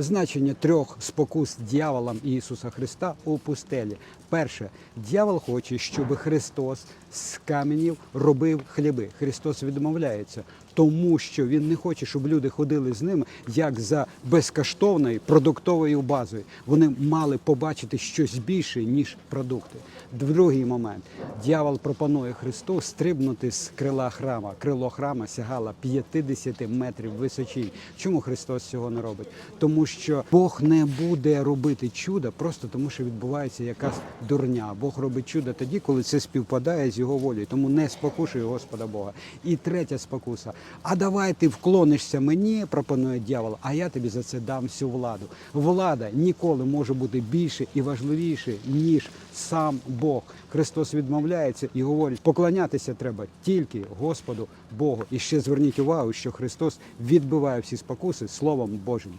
Значення трьох спокус дьяволам Ісуса Христа у пустелі. Перше, дьявол хоче, щоб Христос з каменів робив хліби. Христос відмовляється, тому що він не хоче, щоб люди ходили з ним як за безкоштовною продуктовою базою. Вони мали побачити щось більше, ніж продукти. Другий момент. Дьявол пропонує Христу стрибнути з крила храма. Крило храма сягало 50 метрів височі. Чому Христос цього не робить? Тому що Бог не буде робити чуда просто тому, що відбувається якась дурня. Бог робить чудо тоді, коли це співпадає з його волею. Тому не спокушуй Господа Бога. І третя спокуса. А давай ти вклонишся мені, пропонує дьявол, а я тобі за це дам всю владу. Влада ніколи може бути більше і важливіше, ніж сам Бог. Христос відмовляється і говорить, поклонятися треба тільки Господу Богу. І ще зверніть увагу, що Христос відбиває всі спокуси Словом Божим.